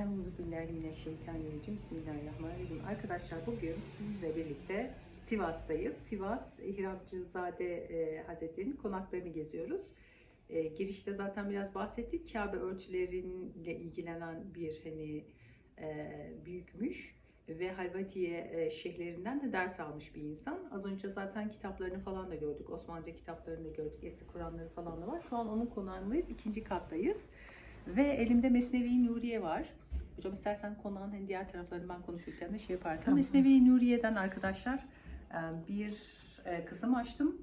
Euzu billahi mineşşeytanirracim. Bismillahirrahmanirrahim. Arkadaşlar bugün sizinle birlikte Sivas'tayız. Sivas İhramcızade e, Hazretleri'nin konaklarını geziyoruz. E, girişte zaten biraz bahsettik. Kabe örtüleriyle ilgilenen bir hani e, büyükmüş ve Halvatiye e, şeyhlerinden de ders almış bir insan. Az önce zaten kitaplarını falan da gördük. Osmanlıca kitaplarını da gördük. Eski Kur'anları falan da var. Şu an onun konağındayız. ikinci kattayız. Ve elimde Mesnevi Nuriye var. Hocam istersen konağın hani diğer taraflarını ben konuşurken de şey yaparsan. Tamam. Mesnevi Nuriye'den arkadaşlar e, bir e, kısım açtım.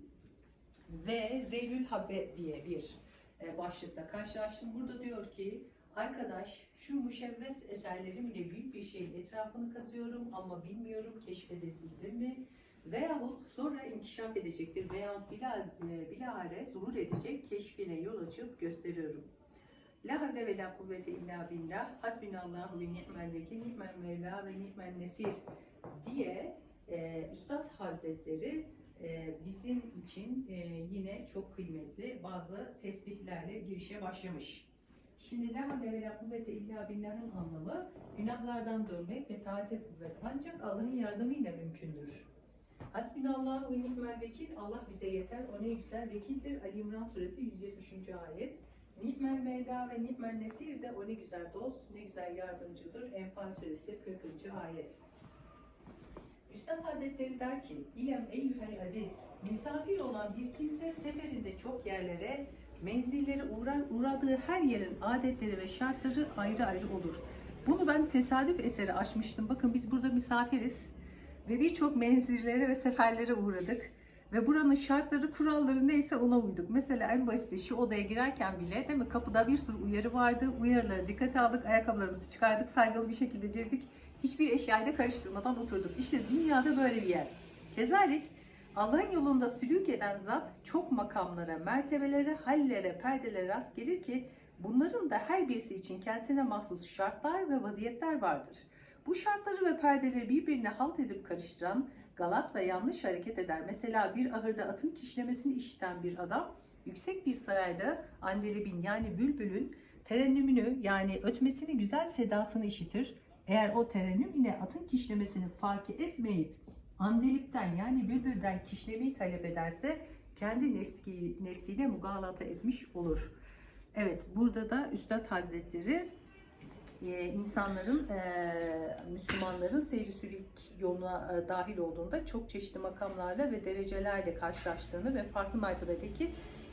Ve Zeylül Habbe diye bir e, başlıkla karşılaştım. Burada diyor ki arkadaş şu müşevves eserlerimle büyük bir şeyin etrafını kazıyorum ama bilmiyorum keşfedebildim mi? Veyahut sonra inkişaf edecektir veyahut bila, e, bilahare zuhur edecek keşfine yol açıp gösteriyorum. La havle ve la kuvvete illa billah. Hasbinallahu ve ni'mel vekil, ni'mel mevla ve ni'mel nesir diye e, Üstad Hazretleri e, bizim için e, yine çok kıymetli bazı tesbihlerle girişe başlamış. Şimdi la havle ve la kuvvete illa billah'ın anlamı günahlardan dönmek ve taate kuvvet ancak Allah'ın yardımıyla mümkündür. Hasbinallahu ve ni'mel vekil. Allah bize yeter. O ne güzel vekildir. Ali İmran suresi 173. ayet. Ni'mel Mevla ve Ni'mel Nesir de o ne güzel dost, ne güzel yardımcıdır. Enfal suresi 40. ayet. Üstad Hazretleri der ki, İlem eyyühel aziz, misafir olan bir kimse seferinde çok yerlere, menzillere uğrar, uğradığı her yerin adetleri ve şartları ayrı ayrı olur. Bunu ben tesadüf eseri açmıştım. Bakın biz burada misafiriz ve birçok menzillere ve seferlere uğradık. Ve buranın şartları, kuralları neyse ona uyduk. Mesela en basiti şu odaya girerken bile değil mi kapıda bir sürü uyarı vardı. Uyarıları dikkate aldık, ayakkabılarımızı çıkardık, saygılı bir şekilde girdik. Hiçbir eşyayı da karıştırmadan oturduk. İşte dünyada böyle bir yer. Kezalik Allah'ın yolunda sülük eden zat çok makamlara, mertebelere, hallere, perdelere rast gelir ki bunların da her birisi için kendisine mahsus şartlar ve vaziyetler vardır. Bu şartları ve perdeleri birbirine halt edip karıştıran galat ve yanlış hareket eder. Mesela bir ahırda atın kişnemesini işiten bir adam yüksek bir sarayda andelebin yani bülbülün terennümünü yani ötmesini güzel sedasını işitir. Eğer o terennüm yine atın kişnemesini fark etmeyip andelipten yani bülbülden kişnemeyi talep ederse kendi nefsi, nefsiyle mugalata etmiş olur. Evet burada da Üstad Hazretleri e, insanların, e, Müslümanların seyri sülük yoluna e, dahil olduğunda çok çeşitli makamlarla ve derecelerle karşılaştığını ve farklı mertebedeki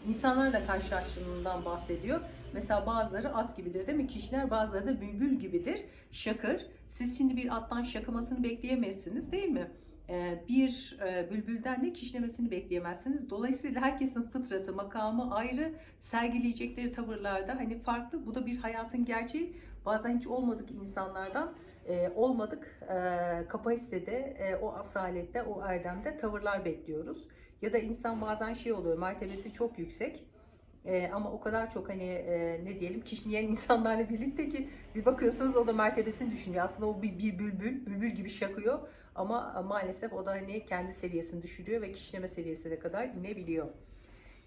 insanlarla karşılaştığından bahsediyor. Mesela bazıları at gibidir değil mi? Kişiler bazıları da bülbül gibidir. Şakır. Siz şimdi bir attan şakımasını bekleyemezsiniz değil mi? Ee, bir e, bülbülden de kişnemesini bekleyemezsiniz. Dolayısıyla herkesin fıtratı, makamı ayrı, sergileyecekleri tavırlarda hani farklı. Bu da bir hayatın gerçeği. Bazen hiç olmadık insanlardan e, olmadık e, kapasitede, e, o asalette, o erdemde tavırlar bekliyoruz. Ya da insan bazen şey oluyor, mertebesi çok yüksek. E, ama o kadar çok hani e, ne diyelim kişniyen insanlarla birlikte ki bir bakıyorsunuz o da mertebesini düşünüyor. Aslında o bir, bir bülbül, bülbül gibi şakıyor ama maalesef o da hani kendi seviyesini düşürüyor ve kişneme seviyesine kadar inebiliyor.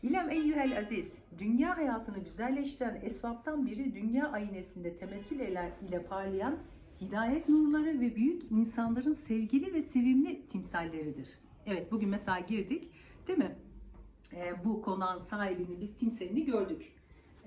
İlem eyyühel aziz, dünya hayatını güzelleştiren esvaptan biri dünya aynesinde temessül ile parlayan hidayet nurları ve büyük insanların sevgili ve sevimli timsalleridir. Evet bugün mesela girdik değil mi? Ee, bu konağın sahibinin biz timsalini gördük.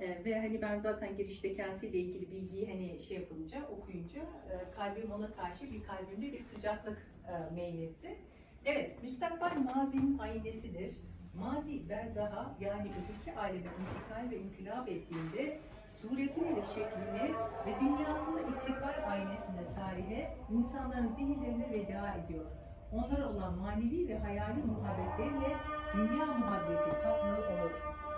Ee, ve hani ben zaten girişte kendisiyle ilgili bilgiyi hani şey yapınca, okuyunca e, kalbim ona karşı bir kalbimde bir sıcaklık e, meyletti. Evet, müstakbel mazinin aynesidir. Mazi berzaha yani öteki aleme intikal ve inkılap ettiğinde suretini ve şeklini ve dünyasında istikbal aynesinde tarihe insanların zihinlerine veda ediyor. Onlara olan manevi ve hayali muhabbetleriyle dünya muhabbeti tatlı olur.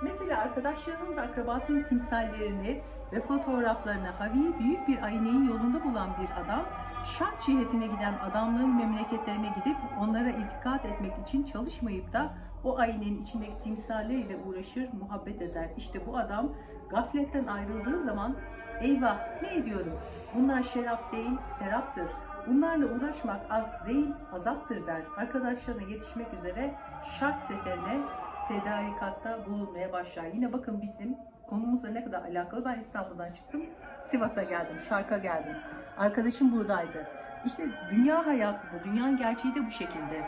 Mesela arkadaşlarının ve akrabasının timsallerini ve fotoğraflarını havi büyük bir ayneyi yolunda bulan bir adam, şark cihetine giden adamların memleketlerine gidip onlara iltikat etmek için çalışmayıp da o aynenin içindeki timsalleriyle uğraşır, muhabbet eder. İşte bu adam gafletten ayrıldığı zaman eyvah ne ediyorum? Bunlar şerap değil, seraptır. Bunlarla uğraşmak az değil, azaptır der. Arkadaşlarına yetişmek üzere şark seferine tedarikatta bulunmaya başlar. Yine bakın bizim konumuzla ne kadar alakalı. Ben İstanbul'dan çıktım. Sivas'a geldim, Şark'a geldim. Arkadaşım buradaydı. İşte dünya hayatı da, dünyanın gerçeği de bu şekilde.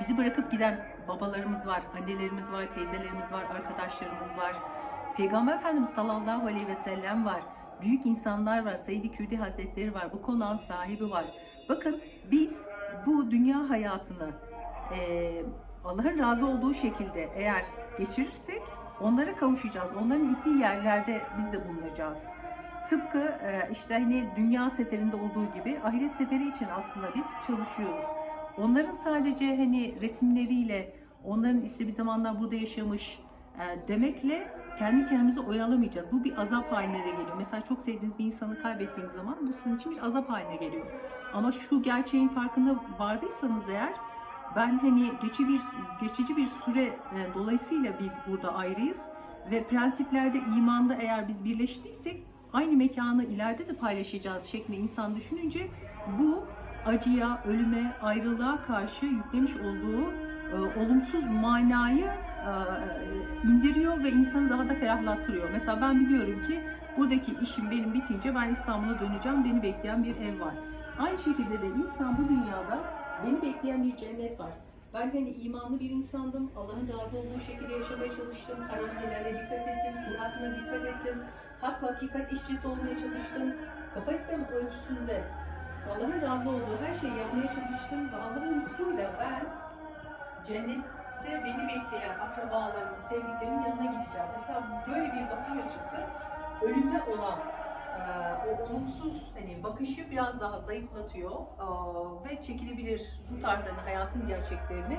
Bizi bırakıp giden babalarımız var, annelerimiz var, teyzelerimiz var, arkadaşlarımız var. Peygamber Efendimiz sallallahu aleyhi ve sellem var. Büyük insanlar var. Said-i Küdi Hazretleri var. Bu konağın sahibi var. Bakın biz bu dünya hayatını eee, Allah'ın razı olduğu şekilde eğer geçirirsek onlara kavuşacağız. Onların gittiği yerlerde biz de bulunacağız. Tıpkı e, işte hani dünya seferinde olduğu gibi ahiret seferi için aslında biz çalışıyoruz. Onların sadece hani resimleriyle, onların işte bir zamanlar burada yaşamış e, demekle kendi kendimizi oyalamayacağız. Bu bir azap haline de geliyor. Mesela çok sevdiğiniz bir insanı kaybettiğiniz zaman bu sizin için bir azap haline geliyor. Ama şu gerçeğin farkında vardıysanız eğer ben hani geçici bir geçici bir süre e, dolayısıyla biz burada ayrıyız ve prensiplerde imanda eğer biz birleştiysek aynı mekanı ileride de paylaşacağız şeklinde insan düşününce bu acıya, ölüme, ayrılığa karşı yüklemiş olduğu e, olumsuz manayı indiriyor ve insanı daha da ferahlattırıyor. Mesela ben biliyorum ki buradaki işim benim bitince ben İstanbul'a döneceğim. Beni bekleyen bir ev var. Aynı şekilde de insan bu dünyada beni bekleyen bir cennet var. Ben hani imanlı bir insandım. Allah'ın razı olduğu şekilde yaşamaya çalıştım. Harama helale dikkat ettim. Kur'an'a dikkat ettim. Hak hakikat işçisi olmaya çalıştım. Kapasitem ölçüsünde Allah'ın razı olduğu her şeyi yapmaya çalıştım ve Allah'ın lütfuyla ben cennette beni bekleyen akrabalarımın, sevdiklerimin yanına gideceğim. Mesela böyle bir bakış açısı ölüme olan e, o olumsuz hani bakışı biraz daha zayıflatıyor e, ve çekilebilir bu tarz hani hayatın gerçeklerini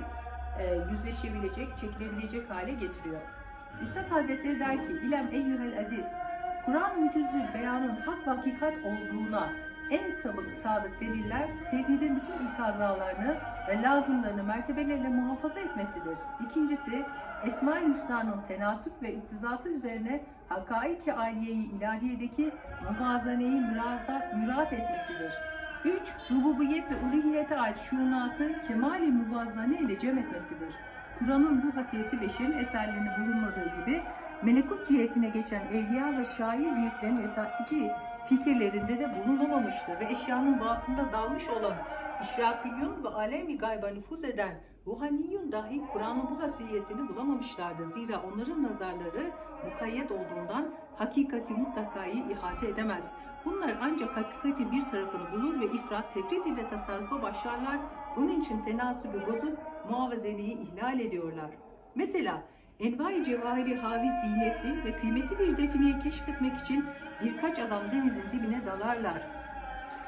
e, yüzleşebilecek, çekilebilecek hale getiriyor. Üstad Hazretleri der ki, İlem eyyühel aziz, Kur'an mücüzül beyanın hak ve hakikat olduğuna en sabık sadık deliller tevhidin bütün ikazalarını ve lazımlarını mertebeleriyle muhafaza etmesidir. İkincisi, Esma-i Hüsna'nın tenasüp ve iktizası üzerine hakaik-i aliyeyi ilahiyedeki muvazaneyi mürada, mürat etmesidir. 3. Rububiyet ve uluhiyete ait şuunatı kemali muvazzane ile cem etmesidir. Kur'an'ın bu hasiyeti beşerin eserlerinde bulunmadığı gibi melekut cihetine geçen evliya ve şair büyüklerin etaici fikirlerinde de bulunamamıştır ve eşyanın batında dalmış olan işrakiyun ve alemi gayba nüfuz eden ruhaniyun dahi Kur'an'ın bu hasiyetini bulamamışlardı. Zira onların nazarları mukayyet olduğundan hakikati mutlakayı ihate edemez. Bunlar ancak hakikatin bir tarafını bulur ve ifrat tefrit ile tasarrufa başlarlar. Bunun için tenasübü bozuk muhavezeliği ihlal ediyorlar. Mesela envai cevahiri havi zinetli ve kıymetli bir defineyi keşfetmek için birkaç adam denizin dibine dalarlar.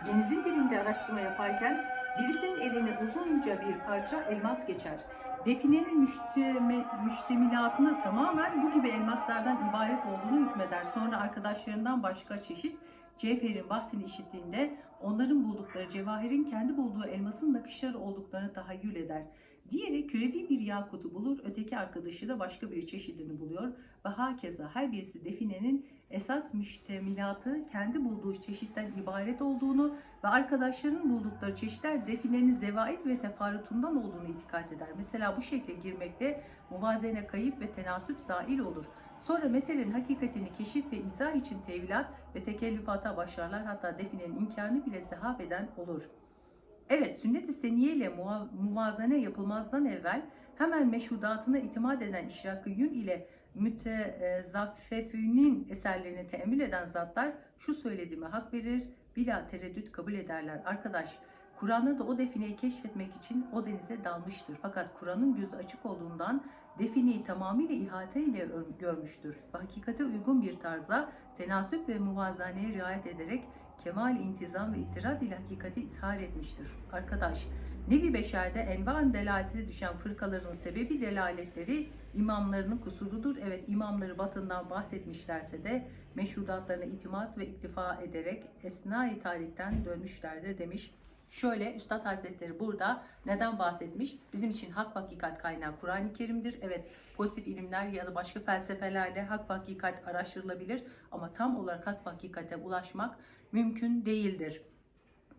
Denizin dibinde araştırma yaparken birisinin eline uzunca bir parça elmas geçer. Definenin müşteme, müştemilatını tamamen bu gibi elmaslardan ibaret olduğunu hükmeder. Sonra arkadaşlarından başka çeşit cevherin bahsini işittiğinde onların buldukları cevherin kendi bulduğu elmasın nakışları olduklarını tahayyül eder. Diğeri kürevi bir yakutu bulur, öteki arkadaşı da başka bir çeşidini buluyor ve hakeza her birisi definenin esas müştemilatı kendi bulduğu çeşitten ibaret olduğunu ve arkadaşlarının buldukları çeşitler definenin zevait ve tefarrutundan olduğunu itikat eder. Mesela bu şekle girmekle muvazene kayıp ve tenasüp zail olur. Sonra meselenin hakikatini keşif ve izah için tevilat ve tekellüfata başlarlar hatta definenin inkarını bile sehaf eden olur. Evet, sünnet-i seniye ile muva- muvazene yapılmazdan evvel hemen meşhudatına itimat eden işrakiyün ile mütezaffefinin eserlerini teemmül eden zatlar şu söylediğime hak verir, bila tereddüt kabul ederler. Arkadaş, Kur'an'da da o defineyi keşfetmek için o denize dalmıştır. Fakat Kur'an'ın gözü açık olduğundan defineyi tamamıyla ihate ile ör- görmüştür. Hakikate uygun bir tarzda tenasüp ve muvazaneye riayet ederek kemal intizam ve itirat ile hakikati ishar etmiştir. Arkadaş, Nevi Beşer'de envan delalete düşen fırkaların sebebi delaletleri imamlarının kusurudur. Evet imamları batından bahsetmişlerse de meşhudatlarına itimat ve iktifa ederek esnai tarihten dönmüşlerdir demiş. Şöyle Üstad Hazretleri burada neden bahsetmiş? Bizim için hak hakikat kaynağı Kur'an-ı Kerim'dir. Evet pozitif ilimler ya da başka felsefelerle hak hakikat araştırılabilir ama tam olarak hak hakikate ulaşmak mümkün değildir.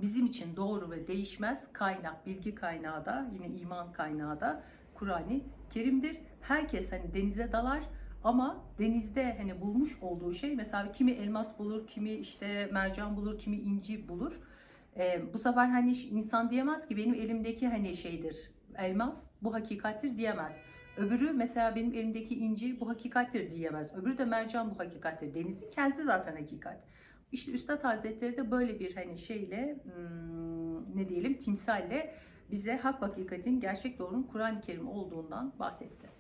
Bizim için doğru ve değişmez kaynak, bilgi kaynağı da yine iman kaynağı da Kur'an-ı Kerim'dir. Herkes hani denize dalar Ama denizde hani bulmuş olduğu şey mesela kimi elmas bulur, kimi işte mercan bulur, kimi inci bulur. Ee, bu sefer hani insan diyemez ki benim elimdeki hani şeydir elmas bu hakikattir diyemez. Öbürü mesela benim elimdeki inci bu hakikattir diyemez. Öbürü de mercan bu hakikattir. Denizin kendisi zaten hakikat. İşte Üstad Hazretleri de böyle bir hani şeyle hmm, ne diyelim timsalle bize hak hakikatin gerçek doğrunun Kur'an-ı Kerim olduğundan bahsetti.